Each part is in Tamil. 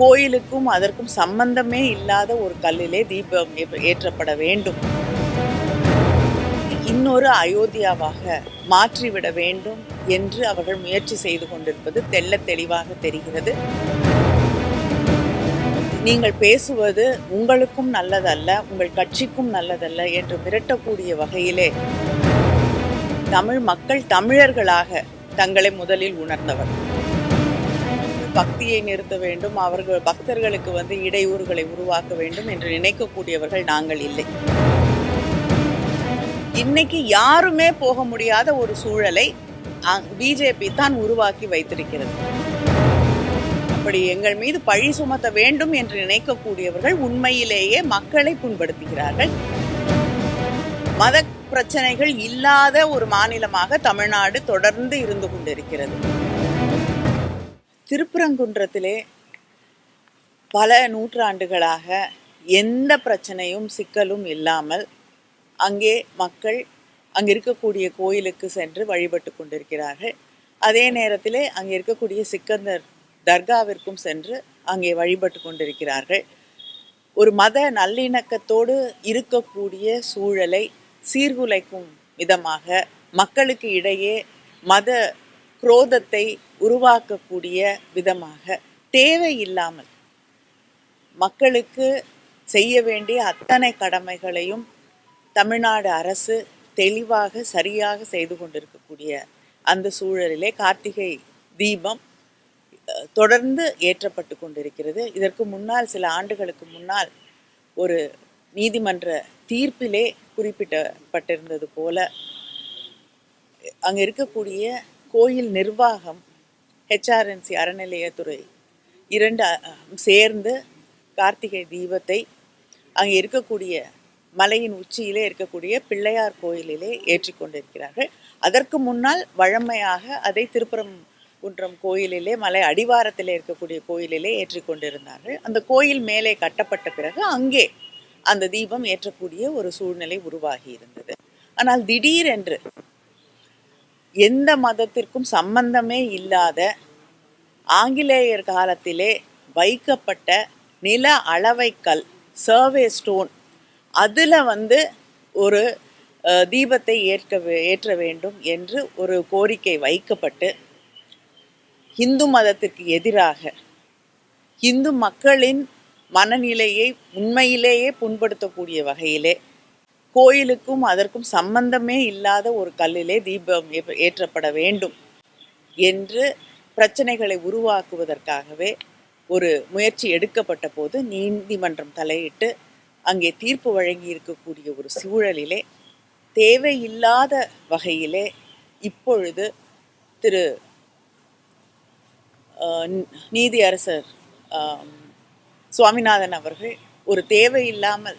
கோயிலுக்கும் அதற்கும் சம்பந்தமே இல்லாத ஒரு கல்லிலே தீபம் ஏ- ஏற்றப்பட வேண்டும். இன்னொரு அயோத்தியாவாக மாற்றிவிட வேண்டும் என்று அவர்கள் முயற்சி செய்து கொண்டிருப்பது தெள்ள தெளிவாக தெரிகிறது. நீங்கள் பேசுவது உங்களுக்கும் நல்லதல்ல உங்கள் கட்சிக்கும் நல்லதல்ல என்று மிரட்டக்கூடிய வகையிலே தமிழ் மக்கள் தமிழர்களாக தங்களை முதலில் உணர்ந்தவர். பக்தியை நிறுத்த வேண்டும். அவர்கள் பக்தர்களுக்கு வந்து இடையூறுகளை உருவாக்க வேண்டும் என்று நினைக்கக்கூடியவர்கள் நாங்கள் இல்லை. இன்னைக்கு யாருமே போக முடியாத ஒரு சூழலை பிஜேபி தான் உருவாக்கி வைத்திருக்கிறது. அப்படி எங்கள் மீது பழி சுமத்த வேண்டும் என்று நினைக்கக்கூடியவர்கள் உண்மையிலேயே மக்களை புண்படுத்துகிறார்கள். மத பிரச்சனைகள் இல்லாத ஒரு மாநிலமாக தமிழ்நாடு தொடர்ந்து இருந்து கொண்டிருக்கிறது. திருப்பரங்குன்றத்திலே பல நூற்றாண்டுகளாக எந்த பிரச்சனையும் சிக்கலும் இல்லாமல் அங்கே மக்கள் அங்கே இருக்கக்கூடிய கோயிலுக்கு சென்று வழிபட்டு கொண்டிருக்கிறார்கள். அதே நேரத்திலே அங்கே இருக்கக்கூடிய சிக்கந்தர் தர்காவிற்கும் சென்று அங்கே வழிபட்டு கொண்டிருக்கிறார்கள். ஒரு மத நல்லிணக்கத்தோடு இருக்கக்கூடிய சூழலை சீர்குலைக்கும் விதமாக மக்களுக்கு இடையே மத குரோதத்தை உருவாக்கக்கூடிய விதமாக தேவையில்லாமல் மக்களுக்கு செய்ய வேண்டிய அத்தனை கடமைகளையும் தமிழ்நாடு அரசு தெளிவாக சரியாக செய்து கொண்டிருக்கக்கூடிய அந்த சூழலிலே கார்த்திகை தீபம் அஹ், தொடர்ந்து ஏற்றப்பட்டு கொண்டிருக்கிறது. இதற்கு முன்னால் சில ஆண்டுகளுக்கு முன்னால் ஒரு நீதிமன்ற தீர்ப்பிலே குறிப்பிடப்பட்டிருந்தது போல அங்கே இருக்கக்கூடிய கோயில் நிர்வாகம் ஹெச்ஆர்என்சி அறநிலையத்துறை இரண்டு சேர்ந்து கார்த்திகை தீபத்தை அங்கே இருக்கக்கூடிய மலையின் உச்சியிலே இருக்கக்கூடிய பிள்ளையார் கோயிலிலே ஏற்றி கொண்டிருக்கிறார்கள். அதற்கு முன்னால் வழமையாக அதை திருப்புறம் குன்றம் கோயிலிலே மலை அடிவாரத்தில் இருக்கக்கூடிய கோயிலிலே ஏற்றி கொண்டிருந்தார்கள். அந்த கோயில் மேலே கட்டப்பட்ட பிறகு அங்கே அந்த தீபம் ஏற்றக்கூடிய ஒரு சூழ்நிலை உருவாகி இருந்தது. ஆனால் திடீரென்று எந்த மதத்திற்கும் சம்பந்தமே இல்லாத ஆங்கிலேயர் காலத்திலே வைக்கப்பட்ட நில அளவைக்கல் சர்வே ஸ்டோன் அதில் வந்து ஒரு தீபத்தை ஏற்க ஏற்ற வேண்டும் என்று ஒரு கோரிக்கை வைக்கப்பட்டு இந்து மதத்திற்கு எதிராக இந்து மக்களின் மனநிலையை உண்மையிலேயே புண்படுத்தக்கூடிய வகையிலே கோயிலுக்கும் அதற்கும் சம்பந்தமே இல்லாத ஒரு கல்லிலே தீபம் ஏ- ஏற்றப்பட வேண்டும் என்று பிரச்சனைகளை உருவாக்குவதற்காகவே ஒரு முயற்சி எடுக்கப்பட்ட போது நீதிமன்றம் தலையிட்டு அங்கே தீர்ப்பு வழங்கி இருக்கக்கூடிய ஒரு சூழலிலே தேவையில்லாத வகையிலே இப்பொழுது திரு நீதியரசர் நீதி அரசர் சுவாமிநாதன் அவர்கள் ஒரு தேவையில்லாமல்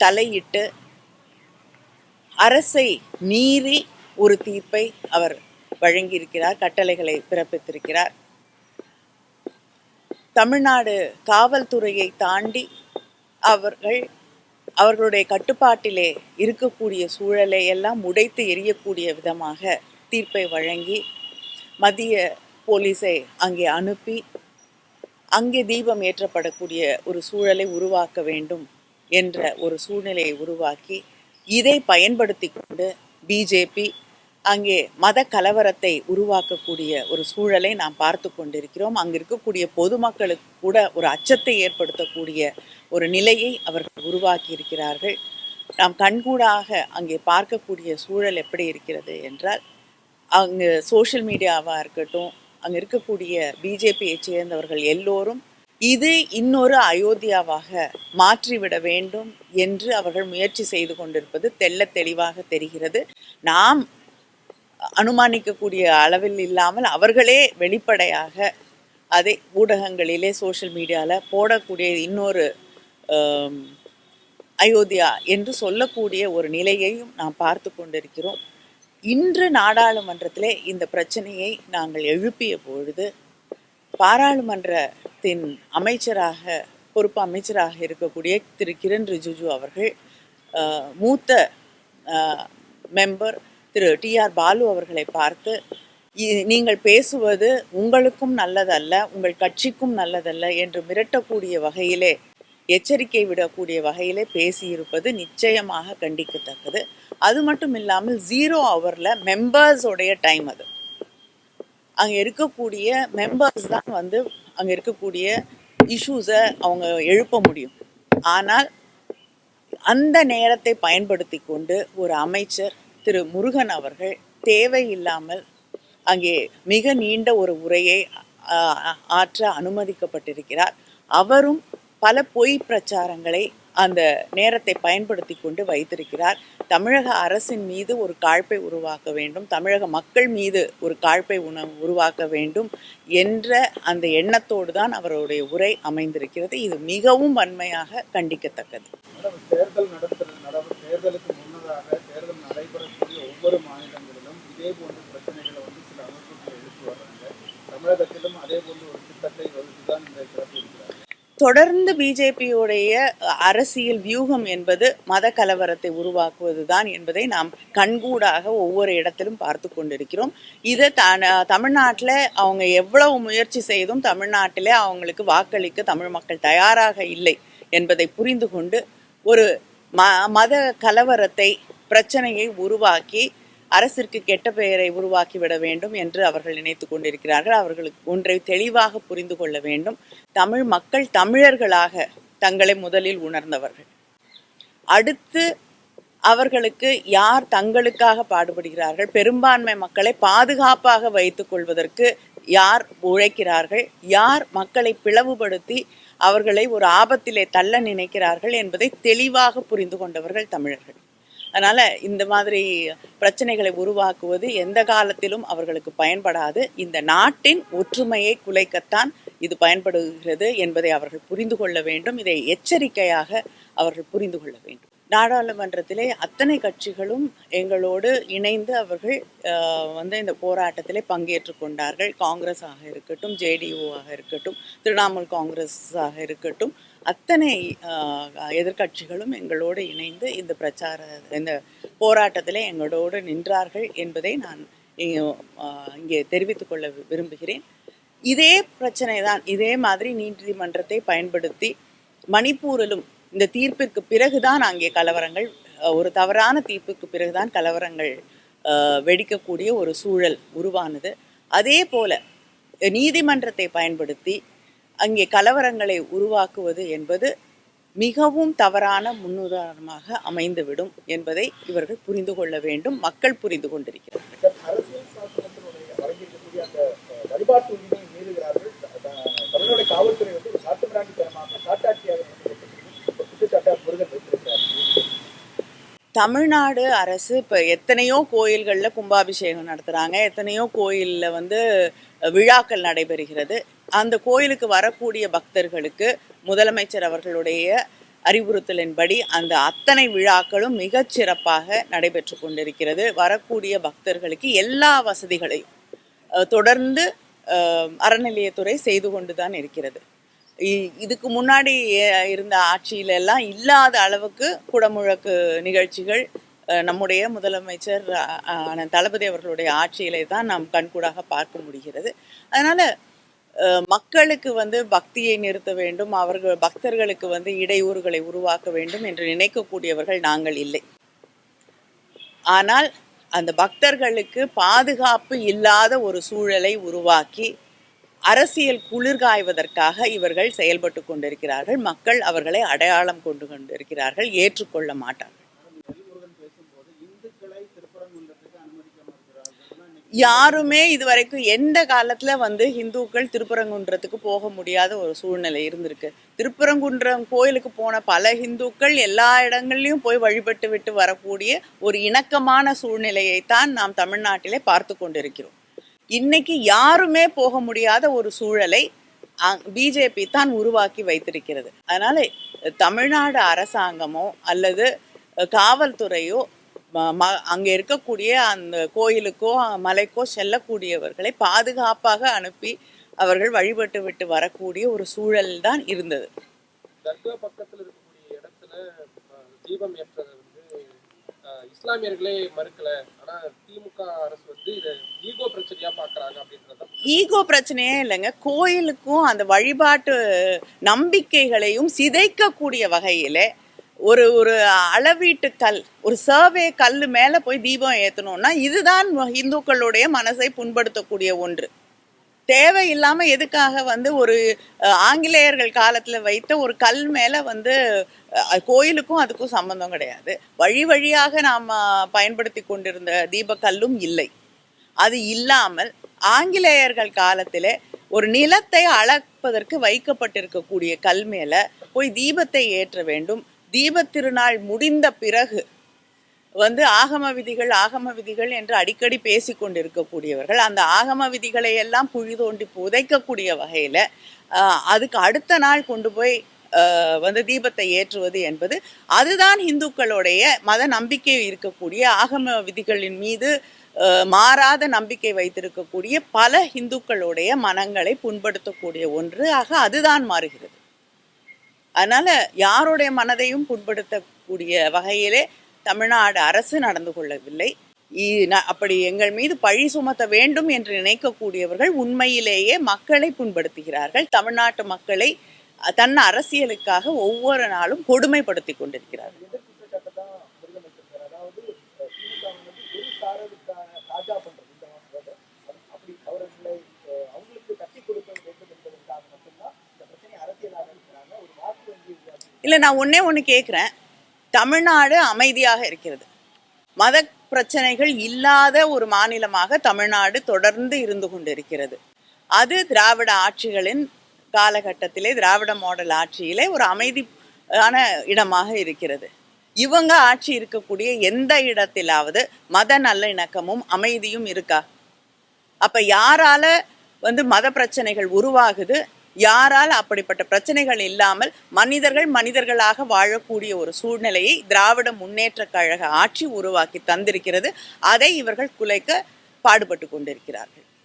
தலையிட்டு அரசை மீறி ஒரு தீர்ப்பை அவர் வழங்கியிருக்கிறார் கட்டளைகளை பிறப்பித்திருக்கிறார். தமிழ்நாடு காவல்துறையை தாண்டி அவர்கள் அவர்களுடைய கட்டுப்பாட்டிலே இருக்கக்கூடிய சூழலை எல்லாம் உடைத்து எரியக்கூடிய விதமாக தீர்ப்பை வழங்கி மத்திய போலீஸை அங்கே அனுப்பி அங்கே தீபம் ஏற்றப்படக்கூடிய ஒரு சூழலை உருவாக்க வேண்டும் என்ற ஒரு சூழ்நிலையை உருவாக்கி இதை பயன்படுத்தி கொண்டு பிஜேபி அங்கே மத கலவரத்தை உருவாக்கக்கூடிய ஒரு சூழலை நாம் பார்த்து கொண்டிருக்கிறோம். அங்கே இருக்கக்கூடிய பொதுமக்களுக்கு கூட ஒரு அச்சத்தை ஏற்படுத்தக்கூடிய ஒரு நிலையை அவர்கள் உருவாக்கி இருக்கிறார்கள் நாம் கண்கூடாக அங்கே பார்க்கக்கூடிய சூழல் எப்படி இருக்கிறது என்றால் அங்கு சோஷியல் மீடியாவாக இருக்கட்டும் அங்கே இருக்கக்கூடிய பிஜேபியை சேர்ந்தவர்கள் எல்லோரும் இது இன்னொரு அயோத்தியாவாக மாற்றிவிட வேண்டும் என்று அவர்கள் முயற்சி செய்து கொண்டிருப்பது தெள்ளத் தெளிவாக தெரிகிறது. நாம் அனுமானிக்கக்கூடிய அளவில் இல்லாமல் அவர்களே வெளிப்படையாக அதை ஊடகங்களிலே சோஷியல் மீடியாவில் போடக்கூடிய இன்னொரு அயோத்தியா என்று சொல்லக்கூடிய ஒரு நிலையையும் நாம் பார்த்து கொண்டிருக்கிறோம். இன்று நாடாளுமன்றத்திலே இந்த பிரச்சனையை நாங்கள் எழுப்பிய பொழுது பாராளுமன்றத்தின் அமைச்சராக பொறுப்பு அமைச்சராக இருக்கக்கூடிய திரு. கிரண் ரிஜிஜு அவர்கள் மூத்த member Thiru. T. R. Balu அவர்களை பார்த்து நீங்கள் பேசுவது உங்களுக்கும் நல்லதல்ல உங்கள் கட்சிக்கும் நல்லதல்ல என்று மிரட்டக்கூடிய வகையிலே எச்சரிக்கை விடக்கூடிய வகையிலே பேசியிருப்பது நிச்சயமாக கண்டிக்கத்தக்கது. அது மட்டும் இல்லாமல் ஜீரோ ஹவரில் மெம்பர்ஸோடைய டைம் அது. அங்கே இருக்கக்கூடிய மெம்பர்ஸ் தான் வந்து அங்கே இருக்கக்கூடிய இஷ்யூஸை அவங்க எழுப்ப முடியும். ஆனால் அந்த நேரத்தை பயன்படுத்தி கொண்டு ஒரு அமைச்சர் திரு முருகன் அவர்கள் தேவையில்லாமல் அங்கே மிக நீண்ட ஒரு உரையை ஆற்ற அனுமதிக்கப்பட்டிருக்கிறார். அவரும் பல பொய் பிரச்சாரங்களை அந்த நேரத்தை பயன்படுத்தி கொண்டு வைத்திருக்கிறார். தமிழக அரசின் மீது ஒரு காழ்ப்பை உருவாக்க வேண்டும். தமிழக மக்கள் மீது ஒரு காழ்ப்பை உண உருவாக்க வேண்டும் என்ற அந்த எண்ணத்தோடு தான் அவருடைய உரை அமைந்திருக்கிறது. இது மிகவும் வன்மையாக கண்டிக்கத்தக்கது. தேர்தல் தேர்தலுக்கு முன்னதாக தேர்தல் நடைபெறக்கூடிய ஒவ்வொரு மாநிலங்களிலும் இதே போன்ற பிரச்சனைகளை வந்து சில அமைப்புகள் எழுப்பி வர்றாங்க தமிழகத்திலும் அதே போன்ற ஒரு திட்டத்தை வகுத்துதான் இந்த சிறப்பு தொடர்ந்து பிஜேபியுடைய அரசியல் வியூகம் என்பது மத கலவரத்தை உருவாக்குவதுதான் என்பதை நாம் கண்கூடாக ஒவ்வொரு இடத்திலும் பார்த்து கொண்டிருக்கிறோம். இதை தமிழ்நாட்டில் அவங்க எவ்வளவு முயற்சி செய்தும் தமிழ்நாட்டிலே அவங்களுக்கு வாக்களிக்க தமிழ் மக்கள் தயாராக இல்லை என்பதை புரிந்து கொண்டு ஒரு ம மத கலவரத்தை பிரச்சனையை உருவாக்கி அரசிற்கு கெட்ட பெயரை உருவாக்கிவிட வேண்டும் என்று அவர்கள் நினைத்து கொண்டிருக்கிறார்கள். அவர்களுக்கு ஒன்றை தெளிவாக புரிந்து கொள்ள வேண்டும். தமிழ் மக்கள் தமிழர்களாக தங்களை முதலில் உணர்ந்தவர்கள். அடுத்து அவர்களுக்கு யார் தங்களுக்காக பாடுபடுகிறார்கள்? பெரும்பான்மை மக்களை பாதுகாப்பாக வைத்துக் கொள்வதற்கு யார் உழைக்கிறார்கள்? யார் மக்களை பிளவுபடுத்தி அவர்களை ஒரு ஆபத்திலே தள்ள நினைக்கிறார்கள் என்பதை தெளிவாக புரிந்து கொண்டவர்கள் தமிழர்கள். அதனால் இந்த மாதிரி பிரச்சனைகளை உருவாக்குவது எந்த காலத்திலும் அவர்களுக்கு பயன்படாது. இந்த நாட்டின் ஒற்றுமையை குலைக்கத்தான் இது பயன்படுகிறது என்பதை அவர்கள் புரிந்து கொள்ள வேண்டும். இதை எச்சரிக்கையாக அவர்கள் புரிந்து கொள்ள வேண்டும். நாடாளுமன்றத்திலே அத்தனை கட்சிகளும் எங்களோடு இணைந்து அவர்கள் வந்து இந்த போராட்டத்திலே பங்கேற்று கொண்டார்கள். காங்கிரஸ் ஆக இருக்கட்டும் ஜேடியூவாக இருக்கட்டும் திரிணாமுல் காங்கிரஸாக இருக்கட்டும் அத்தனை எதிர்கட்சிகளும் எதிர்க்கட்சிகளும் எங்களோடு இணைந்து இந்த பிரச்சார இந்த போராட்டத்திலே எங்களோடு நின்றார்கள் என்பதை நான் இங்கே தெரிவித்துக் கொள்ள விரும்புகிறேன். இதே பிரச்சனை தான் இதே மாதிரி நீதிமன்றத்தை பயன்படுத்தி மணிப்பூரிலும் இந்த தீர்ப்பிற்கு பிறகுதான் அங்கே கலவரங்கள் ஒரு தவறான தீர்ப்புக்கு பிறகுதான் கலவரங்கள் வெடிக்கக்கூடிய ஒரு சூழல் உருவானது. அதே போல நீதிமன்றத்தை பயன்படுத்தி அங்கே கலவரங்களை உருவாக்குவது என்பது மிகவும் தவறான முன்னுதாரணமாக அமைந்துவிடும் என்பதை இவர்கள் புரிந்து கொள்ள வேண்டும் மக்கள் புரிந்து கொண்டிருக்கிறார்கள் சார், அரசியல் சாசனத்தினுடைய வழங்கியிருக்கக்கூடிய அந்த அஹ், வழிபாட்டு உரிமையை மீறுகிறார்கள் த- த- தமிழ்நாடு காவல்துறை வந்து ஒரு காட்டுமிராண்டித்தனமாக காட்டாட்சியாக நடந்துகிட்டு ஒரு குற்றச்சாட்டை முருகன் வைத்திருக்கிறார் தமிழ்நாடு அரசு இப்போ எத்தனையோ கோயில்களில் கும்பாபிஷேகம் நடத்துகிறாங்க எத்தனையோ கோயிலில் வந்து விழாக்கள் நடைபெறுகிறது. அந்த கோயிலுக்கு வரக்கூடிய பக்தர்களுக்கு முதலமைச்சர் அவர்களுடைய அறிவுறுத்தலின்படி அந்த அத்தனை விழாக்களும் மிகச் சிறப்பாக நடைபெற்று கொண்டிருக்கிறது. வரக்கூடிய பக்தர்களுக்கு எல்லா வசதிகளையும் தொடர்ந்து அறநிலையத்துறை செய்து கொண்டு தான் இருக்கிறது. இதுக்கு முன்னாடி இருந்த ஆட்சியில எல்லாம் இல்லாத அளவுக்கு குடமுழக்கு நிகழ்ச்சிகள் அஹ், நம்முடைய முதலமைச்சர் தளபதி அவர்களுடைய ஆட்சியிலே தான் நாம் கண்கூடாக பார்க்க முடிகிறது. அதனால அஹ், மக்களுக்கு வந்து பக்தியை நிறுத்த வேண்டும் அவர்கள் பக்தர்களுக்கு வந்து இடையூறுகளை உருவாக்க வேண்டும் என்று நினைக்கக்கூடியவர்கள் நாங்கள் இல்லை. ஆனால் அந்த பக்தர்களுக்கு பாதுகாப்பு இல்லாத ஒரு சூழலை உருவாக்கி அரசியல் குளிர்காய்வதற்காக இவர்கள் செயல்பட்டு கொண்டிருக்கிறார்கள். மக்கள் அவர்களை அடையாளம் கொண்டு கொண்டிருக்கிறார்கள். ஏற்றுக்கொள்ள மாட்டார்கள். யாருமே இதுவரைக்கும் எந்த காலத்துல வந்து இந்துக்கள் திருப்பரங்குன்றத்துக்கு போக முடியாத ஒரு சூழ்நிலை இருந்திருக்கு. திருப்பரங்குன்றம் கோயிலுக்கு போன பல இந்துக்கள் எல்லா இடங்கள்லையும் போய் வழிபட்டு விட்டு வரக்கூடிய ஒரு இணக்கமான சூழ்நிலையைத்தான் நாம் தமிழ்நாட்டிலே பார்த்து கொண்டிருக்கிறோம். இன்னைக்கு யாருமே போக முடியாத ஒரு சூழலை பிஜேபி தான் உருவாக்கி வைத்திருக்கிறது. அதனால தமிழ்நாடு அரசாங்கமோ அல்லது காவல்துறையோ ம- அங்கே இருக்கக்கூடிய அந்த கோயிலுக்கோ மலைக்கோ செல்லக்கூடியவர்களை பாதுகாப்பாக அனுப்பி அவர்கள் வழிபட்டு விட்டு வரக்கூடிய ஒரு சூழல் தான் இருந்தது. தர்கா பக்கத்துல இருக்கக்கூடிய இடத்துல தீபம் ஏற்றதை வந்து இஸ்லாமியர்களே மறுக்கல. ஆனா திமுக அரசு ஈகோ பிரச்சனையே இல்லைங்க. கோயிலுக்கும் அந்த வழிபாட்டு நம்பிக்கைகளையும் சிதைக்கக்கூடிய வகையில ஒரு ஒரு அளவீட்டு கல் ஒரு சர்வே கல் மேலே போய் தீபம் ஏற்றணும்னா இதுதான் இந்துக்களுடைய மனசை புண்படுத்தக்கூடிய ஒன்று. தேவையில்லாமல் எதுக்காக வந்து ஒரு ஆங்கிலேயர்கள் காலத்தில் வைத்த ஒரு கல் மேலே வந்து கோயிலுக்கும் அதுக்கும் சம்பந்தம் கிடையாது. வழி வழியாக நாம் பயன்படுத்தி கொண்டிருந்த தீபக்கல்லும் இல்லை. அது இல்லாமல் ஆங்கிலேயர்கள் காலத்தில் ஒரு நிலத்தை அளப்பதற்கு வைக்கப்பட்டிருக்கக்கூடிய கல் மேல போய் தீபத்தை ஏற்ற வேண்டும். தீபத் திருநாள் முடிந்த பிறகு வந்து ஆகம விதிகள் ஆகம விதிகள் என்று அடிக்கடி பேசிக் கொண்டிருக்கக்கூடியவர்கள் அந்த ஆகம விதிகளை எல்லாம் புழி தோண்டி புதைக்கக்கூடிய வகையில் அதுக்கு அடுத்த நாள் கொண்டு போய் வந்து தீபத்தை ஏற்றுவது என்பது அதுதான் இந்துக்களுடைய மத நம்பிக்கை இருக்கக்கூடிய ஆகம விதிகளின் மீது மாறாத நம்பிக்கை வைத்திருக்கக்கூடிய பல இந்துக்களுடைய மனங்களை புண்படுத்தக்கூடிய ஒன்று ஆக அதுதான் மாறுகிறது. அதனால யாருடைய மனதையும் புண்படுத்தக்கூடிய வகையிலே தமிழ்நாடு அரசு நடந்து கொள்ளவில்லை. அப்படி எங்கள் மீது பழி சுமத்த வேண்டும் என்று நினைக்கக்கூடியவர்கள் உண்மையிலேயே மக்களை புண்படுத்துகிறார்கள். தமிழ்நாட்டு மக்களை தன் அரசியலுக்காக ஒவ்வொரு நாளும் கொடுமைப்படுத்தி கொண்டிருக்கிறார்கள் எதிர் குற்றச்சாட்டு தான் முருகன் வச்சிருக்காரு அதாவது அஹ், திமுக வந்து ஒரு சாரருக்கான தாஜா பண்றது இந்த மாசத்துல அப்படி அவர்களை அஹ், அவங்களுக்கு கட்டி கொடுக்க வேண்டும் என்பதற்காக மட்டும்தான் இந்த பிரச்சனை அரசியலாக இருக்கிறாங்க ஒரு வாக்கு வங்கி உருவாக்கி இல்லை நான் ஒன்றே ஒன்று கேட்குறேன் தமிழ்நாடு அமைதியாக இருக்கிறது. மத பிரச்சனைகள் இல்லாத ஒரு மாநிலமாக தமிழ்நாடு தொடர்ந்து இருந்து கொண்டிருக்கிறது. அது திராவிட ஆட்சிகளின் காலகட்டத்திலே திராவிட மாடல் ஆட்சியிலே ஒரு அமைதியான இடமாக இருக்கிறது. இவங்க ஆட்சி இருக்கக்கூடிய எந்த இடத்திலாவது மத நல்லிணக்கமும் அமைதியும் இருக்கா? அப்ப யாரால வந்து மத பிரச்சனைகள் உருவாகுது? யாரால் அப்படிப்பட்ட பிரச்சனைகள் இல்லாமல் மனிதர்கள் மனிதர்களாக வாழக்கூடிய ஒரு சூழ்நிலையை திராவிட முன்னேற்ற கழக ஆட்சி உருவாக்கி தந்திருக்கிறது. அதை இவர்கள் குலைக்க பாடுபட்டு கொண்டிருக்கிறார்கள்.